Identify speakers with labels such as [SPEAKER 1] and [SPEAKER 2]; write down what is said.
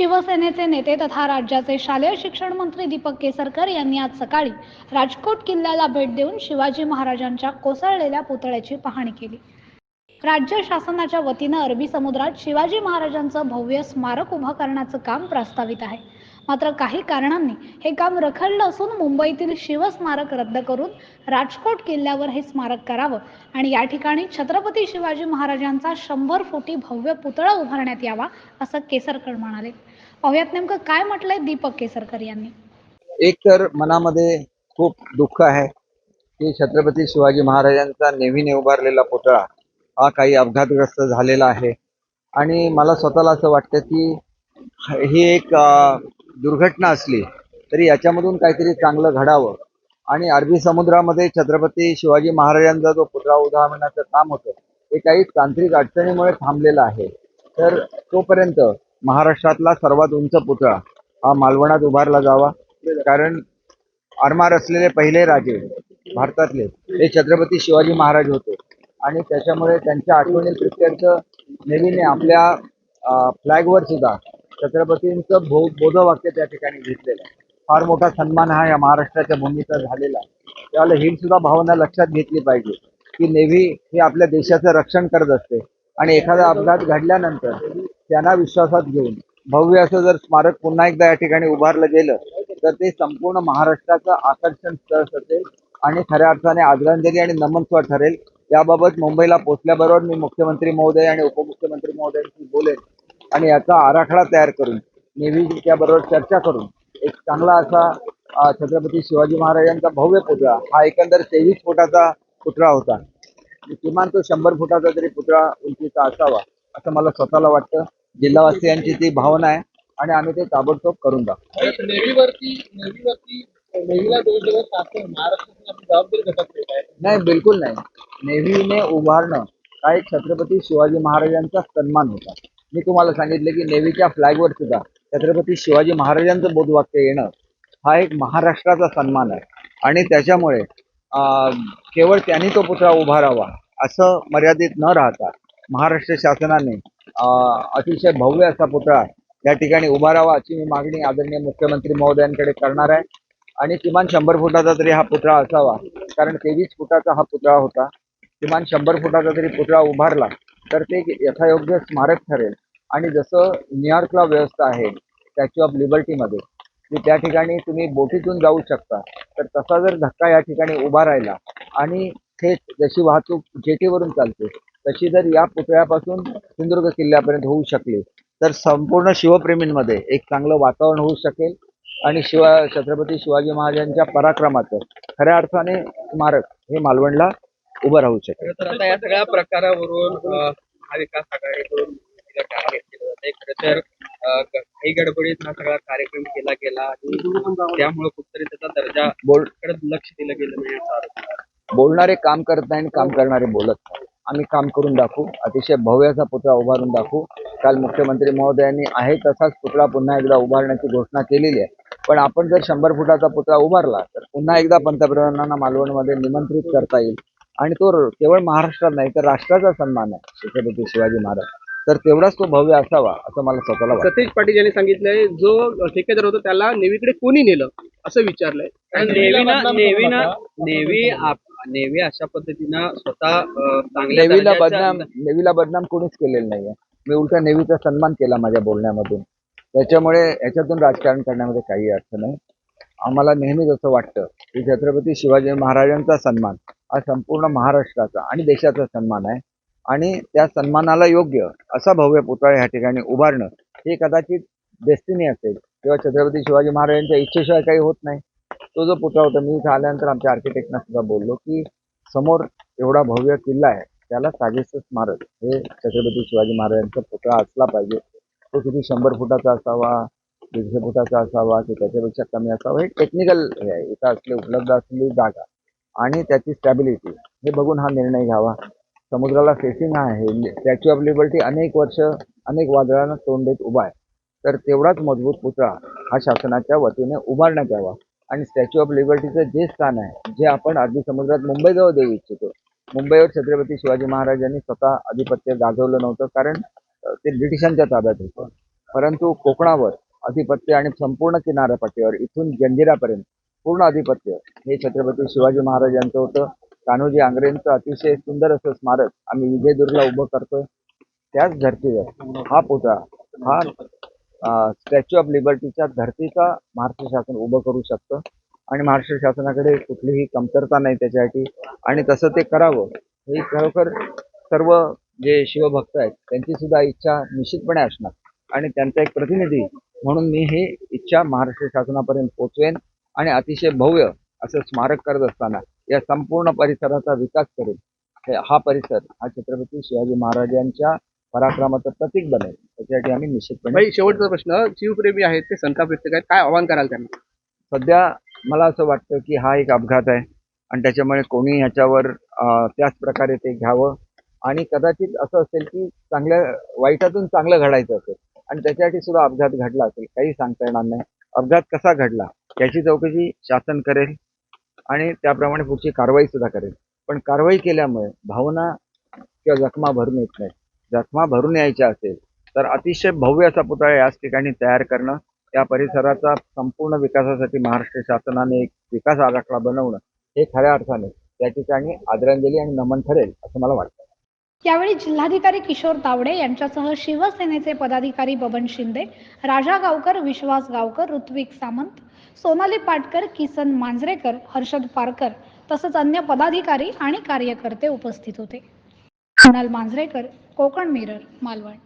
[SPEAKER 1] शिवसेनेचे नेते तथा राज्याचे शालेय शिक्षण मंत्री दीपक केसरकर यांनी आज सकाळी राजकोट किल्ल्याला भेट देऊन शिवाजी महाराजांच्या कोसळलेल्या पुतळ्याची पाहणी केली. राज्य शासनाच्या वतीनं अरबी समुद्रात शिवाजी महाराजांचं भव्य स्मारक उभं करण्याचं काम प्रस्तावित आहे. मात्र काही कारणांनी हे काम रखडलं असून मुंबईतील शिवस्मारक रद्द करून राजकोट किल्ल्यावर हे स्मारक करावं आणि या ठिकाणी छत्रपती शिवाजी महाराजांचा शंभर फुटी भव्य पुतळा उभारण्यात यावा असं केसरकर म्हणाले. पाहुयात नेमकं काय म्हटलंय दीपक केसरकर यांनी?
[SPEAKER 2] एक तर मनामध्ये खूप दुःख आहे की छत्रपती शिवाजी महाराजांचा नेव्हीने उभारलेला पुतळा हा काही अपघातग्रस्त झालेला आहे. आणि मला स्वतःला असं वाटतं की ही एक दुर्घटना असली तरी याच्यामधून काहीतरी चांगलं घडावं. आणि अरबी समुद्रामध्ये छत्रपती शिवाजी महाराजांचा जो पुतळा उदाहरणाचं काम होतं ते काही तांत्रिक अडचणीमुळे थांबलेलं आहे. तर तोपर्यंत महाराष्ट्रातला सर्वात उंच पुतळा हा मालवणात उभारला जावा. कारण आरमार असलेले पहिले राजे भारतातले हे छत्रपती शिवाजी महाराज होते. आणि त्याच्यामुळे त्यांच्या आठवणी प्रित्यर्थ नेहमीने आपल्या फ्लॅगवर सुद्धा छत्रपतींचं भो बोधवाक्य त्या ठिकाणी घेतलेलं आहे. फार मोठा सन्मान हा या महाराष्ट्राच्या भूमीचा झालेला आहे. त्यावेळेला ही सुद्धा भावना लक्षात घेतली पाहिजे की नेव्ही ही आपल्या देशाचं रक्षण करत असते. आणि एखादा अपघात घडल्यानंतर त्यांना विश्वासात घेऊन भव्य असं जर स्मारक पुन्हा एकदा या ठिकाणी उभारलं गेलं तर ते संपूर्ण महाराष्ट्राचं आकर्षण स्थळ असेल आणि खऱ्या अर्थाने आदरांजली आणि नमनस्व ठरेल. याबाबत मुंबईला पोहोचल्याबरोबर मी मुख्यमंत्री महोदय आणि उपमुख्यमंत्री महोदयांशी बोलेन. आणि याचा आराखडा तयार करून नेव्हीच्या बरोबर चर्चा करून एक चांगला असा छत्रपती शिवाजी महाराजांचा भव्य पुतळा हा एकंदर तेवीस फुटाचा पुतळा होता. किमान तो शंभर फुटाचा तरी पुतळा उंचीचा असावा असं मला स्वतःला वाटतं. जिल्हावासियांची ती भावना आहे आणि आम्ही ते ताबडतोब करून दाखवू.
[SPEAKER 3] नेव्हीवरती नेव्हीवरती नेव्हीला दोष देत शासन महाराष्ट्रातून आपली जबाबदारी घटक देत आहे
[SPEAKER 2] नाही बिलकुल नाही. नेव्हीने उभारणं हा एक छत्रपती शिवाजी महाराजांचा सन्मान होता. मी तुम्हाला सांगितलं की नेव्हीच्या फ्लॅगवर सुद्धा छत्रपती शिवाजी महाराजांचं बोधवाक्य येणं हा एक महाराष्ट्राचा सन्मान आहे. आणि त्याच्यामुळे केवळ त्यांनी तो पुतळा उभारावा असं मर्यादित न राहता महाराष्ट्र शासनाने अतिशय भव्य असा पुतळा या ठिकाणी उभारावा अशी मी मागणी आदरणीय मुख्यमंत्री महोदयांकडे करणार आहे. आणि किमान शंभर फुटाचा तरी हा पुतळा असावा कारण तेवीस फुटाचा हा पुतळा होता. किमान शंभर फुटाचा तरी पुतळा उभारला तर ते यथायोग्य स्मारक ठरेल. आणि जसं न्यूयॉर्कला व्यवस्था आहे स्टॅच्यू ऑफ लिबर्टीमध्ये की त्या ठिकाणी तुम्ही बोटीतून जाऊ शकता. तर तसा जर धक्का या ठिकाणी उभा राहिला आणि थेट जशी वाहतूक जेटीवरून चालते तशी जर या पुतळ्यापासून सिंधुदुर्ग किल्ल्यापर्यंत होऊ शकली तर संपूर्ण शिवप्रेमींमध्ये एक चांगलं वातावरण होऊ शकेल. आणि शिवा छत्रपती शिवाजी महाराजांच्या पराक्रमाचं खऱ्या अर्थाने स्मारक हे मालवणला उभं राहू शकेल
[SPEAKER 3] तर आता या सगळ्या प्रकारावरून अं, महाविकास आघाडीकडून तिला टार्गेट केलं जाते खरं तर अं, ग- काही गडबडीत हा सगळा कार्यक्रम केला गेला आणि त्यामुळे कुठतरी त्याचा दर्जा बोलकडे लक्ष दिलं गेलं नाही असा.
[SPEAKER 2] बोलणारे काम करत नाही आणि काम करणारे बोलत नाही. आम्ही काम करून दाखवू. अतिशय भव्याचा पुतळा उभारून दाखवू. काल मुख्यमंत्री महोदयांनी आहे तसाच पुतळा पुन्हा एकदा उभारण्याची घोषणा केलेली आहे. पण आपण जर शंभर फुटाचा पुतळा उभारला तर पुन्हा एकदा पंतप्रधानांना मालवणमध्ये निमंत्रित करता येईल. आणि तो केवळ महाराष्ट्रात नाही तर राष्ट्राचा सन्मान आहे छत्रपती शिवाजी महाराज. तर तेवढाच तो भव्य असावा असं मला स्वतःला वाटतं.
[SPEAKER 4] सतीश पाटील यांनी सांगितलंय जो ठेकेदार होता त्याला नेव्हीकडे कोणी नेलं असं विचारलंय.
[SPEAKER 3] नेव्ही अशा पद्धतीनं स्वतः
[SPEAKER 2] नेव्हीला बदनाम नेव्हीला बदनाम कोणीच केलेलं नाहीये. मी उलटा नेव्हीचा सन्मान केला माझ्या बोलण्यामधून. त्याच्यामुळे याच्यातून राजकारण करण्यामध्ये काही अर्थ नाही. आम्हाला नेहमीच असं वाटतं की छत्रपती शिवाजी महाराजांचा सन्मान हा संपूर्ण महाराष्ट्राचा आणि देशाचा सन्मान आहे. आणि त्या सन्मानाला योग्य असा भव्य पुतळा ह्या ठिकाणी उभारणं हे कदाचित डेस्टिनी असेल किंवा छत्रपती शिवाजी महाराजांच्या इच्छेशिवाय काही होत नाही. तो जो पुतळा होता मी इथं आल्यानंतर आमच्या आर्किटेक्टना सुद्धा बोललो की समोर एवढा भव्य किल्ला आहे त्याला साजेसं स्मारक हे छत्रपती शिवाजी महाराजांचा पुतळा असला पाहिजे. तो किती शंभर फुटाचा असावा दीडशे फुटाचा असावा की त्याच्यापेक्षा कमी असावा हे टेक्निकल हे आहे. इथं असले उपलब्ध असलेली जागा आणि त्याची स्टॅबिलिटी हे बघून हा निर्णय घ्यावा. समुद्राला फेसिंग आहे. स्टॅच्यू ऑफ लिबर्टी अनेक वर्ष अनेक वादळांना तोंड देत उभा आहे. तर तेवढाच मजबूत पुतळा हा शासनाच्या वतीने उभारण्यात यावा. आणि स्टॅच्यू ऑफ लिबर्टीचं जे स्थान आहे जे आपण अरबी समुद्रात मुंबईजवळ देऊ इच्छितो. मुंबईवर छत्रपती शिवाजी महाराजांनी स्वतः आधिपत्य गाजवलं नव्हतं कारण ते ब्रिटिशांच्या ताब्यात होतं. परंतु कोकणावर अधिपत्य आणि संपूर्ण किनारपट्टीवर इथून जंजिरापर्यंत पूर्ण अधिपत्य हे छत्रपती शिवाजी महाराज यांचं होतं. कान्होजी आंग्रेंचं अतिशय सुंदर असं स्मारक आम्ही विजयदुर्गला उभं करतोय. त्याच धर्तीवर हा पुतळा हा स्टॅच्यू ऑफ लिबर्टीच्या धर्तीचा महाराष्ट्र शासन उभं करू शकतं. आणि महाराष्ट्र शासनाकडे कुठलीही कमतरता नाही त्याच्यासाठी. आणि तसं ते करावं हे खरोखर सर्व जे शिवभक्त आहेत त्यांची सुद्धा इच्छा निश्चितपणे असणार. आणि त्यांचा एक प्रतिनिधी म्हणून मी ही इच्छा महाराष्ट्र शासनापर्यंत पोचवेन. आणि अतिशय भव्य असं स्मारक करत असताना या संपूर्ण परिसराचा विकास करेल. हे परिसर हा छत्रपती शिवाजी महाराजांच्या पराक्रमाचं प्रतीक बनेल. त्याच्यासाठी आम्ही निश्चितपणे
[SPEAKER 4] शेवटचा प्रश्न शिवप्रेमी आहेत ते संताप व्यक्त आहेत काय आव्हान कराल त्यांना?
[SPEAKER 2] सध्या मला असं वाटतं की हा एक अपघात आहे आणि त्याच्यामुळे कोणी ह्याच्यावर त्याच प्रकारे ते घ्यावं. आणि कदाचित असं असेल की चांगल्या वाईटातून चांगलं घडायचं असेल आणि त्याच्यासाठी सुद्धा अपघात घडला असेल काही सांगता येणार नाही. अपघात कसा घडला? याची चौकशी शासन करेल आणि त्याप्रमाणे पुढची कारवाई सुद्धा करेल. पण कारवाई केल्यामुळे भावना किंवा जखमा भरून येत नाही जखमा भरून यायच्या असेल तर अतिशय भव्य असा पुतळा याच ठिकाणी तयार करणं या परिसराचा संपूर्ण विकासासाठी महाराष्ट्र शासनाने एक विकास आराखडा बनवणं हे खऱ्या अर्थाने त्या ठिकाणी आदरांजली आणि नमन ठरेल असं मला वाटतं.
[SPEAKER 1] यावेळी जिल्हाधिकारी किशोर तावडे यांच्यासह शिवसेनेचे पदाधिकारी बबन शिंदे राजा गावकर विश्वास गावकर ऋत्विक सामंत सोनाली पाटकर किसन मांजरेकर हर्षद पारकर तसंच अन्य पदाधिकारी आणि कार्यकर्ते उपस्थित होते. कुणाल मांजरेकर कोकण मिरर मालवण.